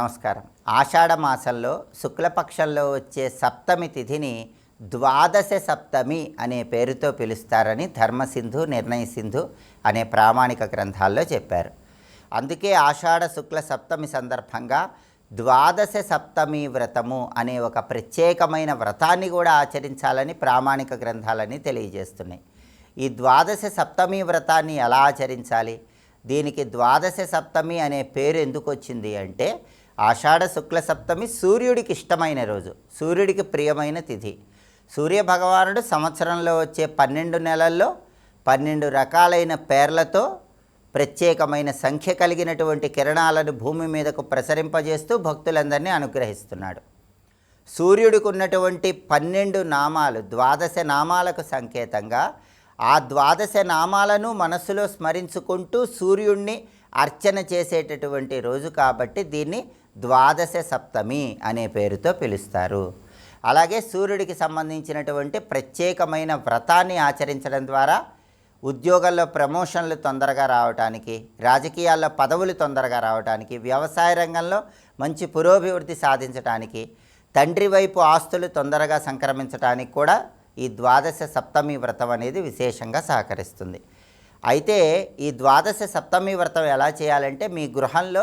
నమస్కారం. ఆషాఢ మాసంలో శుక్లపక్షంలో వచ్చే సప్తమి తిథిని ద్వాదశ సప్తమి అనే పేరుతో పిలుస్తారని ధర్మసింధు నిర్ణయ సింధు అనే ప్రామాణిక గ్రంథాల్లో చెప్పారు. అందుకే ఆషాఢ శుక్ల సప్తమి సందర్భంగా ద్వాదశ సప్తమి వ్రతము అనే ఒక ప్రత్యేకమైన వ్రతాన్ని కూడా ఆచరించాలని ప్రామాణిక గ్రంథాలని తెలియజేస్తున్నాయి. ఈ ద్వాదశ సప్తమి వ్రతాన్ని ఎలా ఆచరించాలి? దీనికి ద్వాదశ సప్తమి అనే పేరు ఎందుకు వచ్చింది అంటే ఆషాఢ శుక్ల సప్తమి సూర్యుడికి ఇష్టమైన రోజు సూర్యుడికి ప్రియమైన తిథి. సూర్య భగవానుడు సంవత్సరంలో వచ్చే పన్నెండు నెలల్లో పన్నెండు రకాలైన పేర్లతో ప్రత్యేకమైన సంఖ్య కలిగినటువంటి కిరణాలను భూమి మీదకు ప్రసరింపజేస్తూ భక్తులందరినీ అనుగ్రహిస్తున్నాడు. సూర్యుడికి ఉన్నటువంటి పన్నెండు నామాలు ద్వాదశ నామాలకు సంకేతంగా ఆ ద్వాదశ నామాలను మనస్సులో స్మరించుకుంటూ సూర్యుణ్ణి అర్చన చేసేటటువంటి రోజు కాబట్టి దీన్ని ద్వాదశ సప్తమి అనే పేరుతో పిలుస్తారు. అలాగే సూర్యుడికి సంబంధించినటువంటి ప్రత్యేకమైన వ్రతాన్ని ఆచరించడం ద్వారా ఉద్యోగాల్లో ప్రమోషన్లు తొందరగా రావడానికి రాజకీయాల్లో పదవులు తొందరగా రావడానికి వ్యవసాయ రంగంలో మంచి పురోభివృద్ధి సాధించడానికి తండ్రి వైపు ఆస్తులు తొందరగా సంక్రమించడానికి కూడా ఈ ద్వాదశ సప్తమి వ్రతం అనేది విశేషంగా సహకరిస్తుంది. అయితే ఈ ద్వాదశ సప్తమి వ్రతం ఎలా చేయాలంటే మీ గృహంలో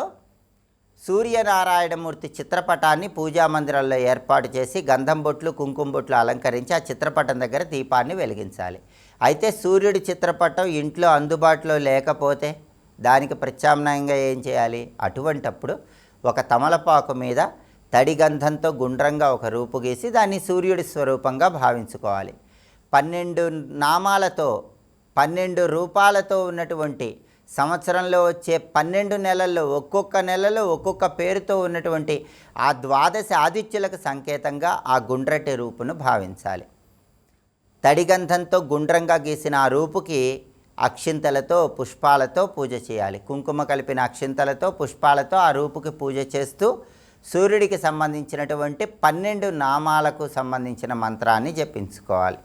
సూర్యనారాయణమూర్తి చిత్రపటాన్ని పూజా మందిరంలో ఏర్పాటు చేసి గంధం బొట్లు కుంకుమ బొట్లు అలంకరించి ఆ చిత్రపటం దగ్గర దీపాన్ని వెలిగించాలి. అయితే సూర్యుడి చిత్రపటం ఇంట్లో అందుబాటులో లేకపోతే దానికి ప్రత్యామ్నాయంగా ఏం చేయాలి? అటువంటప్పుడు ఒక తమలపాకు మీద తడి గంధంతో గుండ్రంగా ఒక రూపు గీసి దాన్ని సూర్యుడి స్వరూపంగా భావించుకోవాలి. పన్నెండు నామాలతో పన్నెండు రూపాలతో ఉన్నటువంటి సంవత్సరంలో వచ్చే పన్నెండు నెలల్లో ఒక్కొక్క నెలలో ఒక్కొక్క పేరుతో ఉన్నటువంటి ఆ ద్వాదశ ఆదిత్యులకు సంకేతంగా ఆ గుండ్రటి రూపును భావించాలి. తడిగంధంతో గుండ్రంగా గీసిన ఆ రూపుకి అక్షింతలతో పుష్పాలతో పూజ చేయాలి. కుంకుమ కలిపిన అక్షింతలతో పుష్పాలతో ఆ రూపుకి పూజ చేస్తూ సూర్యుడికి సంబంధించినటువంటి పన్నెండు నామాలకు సంబంధించిన మంత్రాన్ని జపించుకోవాలి.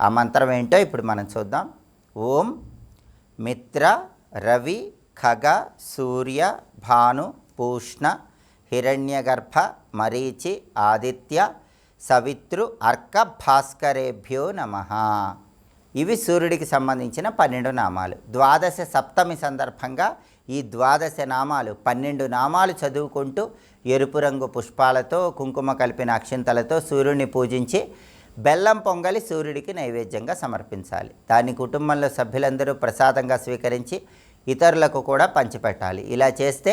ఆ మంత్రం ఏంటో ఇప్పుడు మనం చూద్దాం. ఓం మిత్ర రవి ఖగ సూర్య భాను పూష్ణ హిరణ్యగర్భ మరీచి ఆదిత్య సవిత్రు అర్క భాస్కరేభ్యో నమ. ఇవి సూర్యుడికి సంబంధించిన పన్నెండు నామాలు. ద్వాదశ సప్తమి సందర్భంగా ఈ ద్వాదశ నామాలు పన్నెండు నామాలు చదువుకుంటూ ఎరుపు రంగు పుష్పాలతో కుంకుమ కలిపిన అక్షింతలతో సూర్యుడిని పూజించి బెల్లం పొంగలి సూర్యుడికి నైవేద్యంగా సమర్పించాలి. దాన్ని కుటుంబంలో సభ్యులందరూ ప్రసాదంగా స్వీకరించి ఇతరులకు కూడా పంచిపెట్టాలి. ఇలా చేస్తే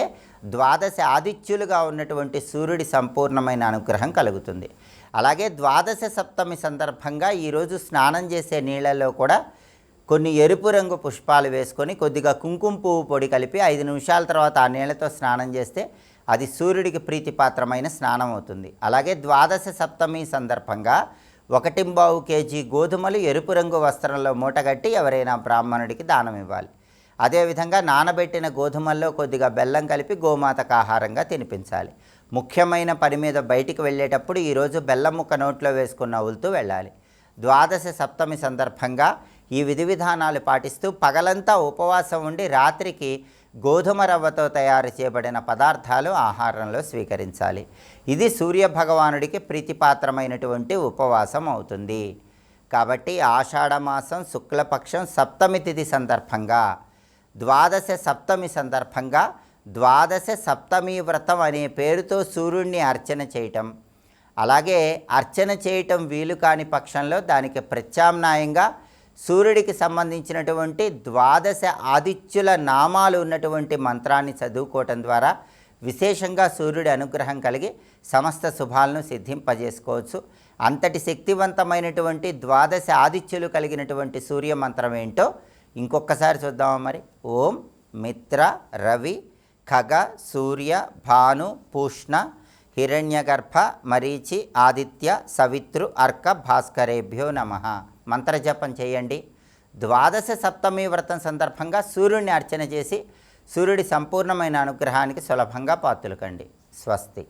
ద్వాదశ ఆదిత్యులుగా ఉన్నటువంటి సూర్యుడి సంపూర్ణమైన అనుగ్రహం కలుగుతుంది. అలాగే ద్వాదశ సప్తమి సందర్భంగా ఈరోజు స్నానం చేసే నీళ్ళలో కూడా కొన్ని ఎరుపు రంగు పుష్పాలు వేసుకొని కొద్దిగా కుంకుమ పువ్వు పొడి కలిపి ఐదు నిమిషాల తర్వాత ఆ నీళ్ళతో స్నానం చేస్తే అది సూర్యుడికి ప్రీతిపాత్రమైన స్నానం అవుతుంది. అలాగే ద్వాదశ సప్తమి సందర్భంగా ఒకటింబావు కేజీ గోధుమలు ఎరుపు రంగు వస్త్రంలో మూటగట్టి ఎవరైనా బ్రాహ్మణుడికి దానం ఇవ్వాలి. అదేవిధంగా నానబెట్టిన గోధుమల్లో కొద్దిగా బెల్లం కలిపి గోమాతకు ఆహారంగా తినిపించాలి. ముఖ్యమైన పని మీద బయటికి వెళ్ళేటప్పుడు ఈరోజు బెల్లం ముక్క నోట్లో వేసుకున్న నవ్వులుతూ వెళ్ళాలి. ద్వాదశ సప్తమి సందర్భంగా ఈ విధి విధానాలు పాటిస్తూ పగలంతా ఉపవాసం ఉండి రాత్రికి గోధుమ రవ్వతో తయారు చేయబడిన పదార్థాలు ఆహారంలో స్వీకరించాలి. ఇది సూర్య భగవానుడికి ప్రీతిపాత్రమైనటువంటి ఉపవాసం అవుతుంది. కాబట్టి ఆషాఢమాసం శుక్లపక్షం సప్తమి తిథి సందర్భంగా ద్వాదశ సప్తమి సందర్భంగా ద్వాదశ సప్తమి వ్రతం అనే పేరుతో సూర్యుడిని అర్చన చేయటం. అలాగే అర్చన చేయటం వీలు కాని పక్షంలో దానికి ప్రత్యామ్నాయంగా సూర్యుడికి సంబంధించినటువంటి ద్వాదశ ఆదిత్యుల నామాలు ఉన్నటువంటి మంత్రాన్ని చదువుకోవటం ద్వారా విశేషంగా సూర్యుడి అనుగ్రహం కలిగి సమస్త శుభాలను సిద్ధింపజేసుకోవచ్చు. అంతటి శక్తివంతమైనటువంటి ద్వాదశ ఆదిత్యులు కలిగినటువంటి సూర్య మంత్రం ఏంటో ఇంకొకసారి చూద్దామా మరి. ఓం మిత్ర రవి ఖగ సూర్య భాను పూష్ణ హిరణ్యగర్భ మరీచి ఆదిత్య సవిత్రు అర్క భాస్కరేభ్యో నమ. మంత్రజపం చేయండి. ద్వాదశ సప్తమి వ్రతం సందర్భంగా సూర్యుడిని అర్చన చేసి సూర్యుడి సంపూర్ణమైన అనుగ్రహానికి సులభంగా పాతులకండి స్వస్తి.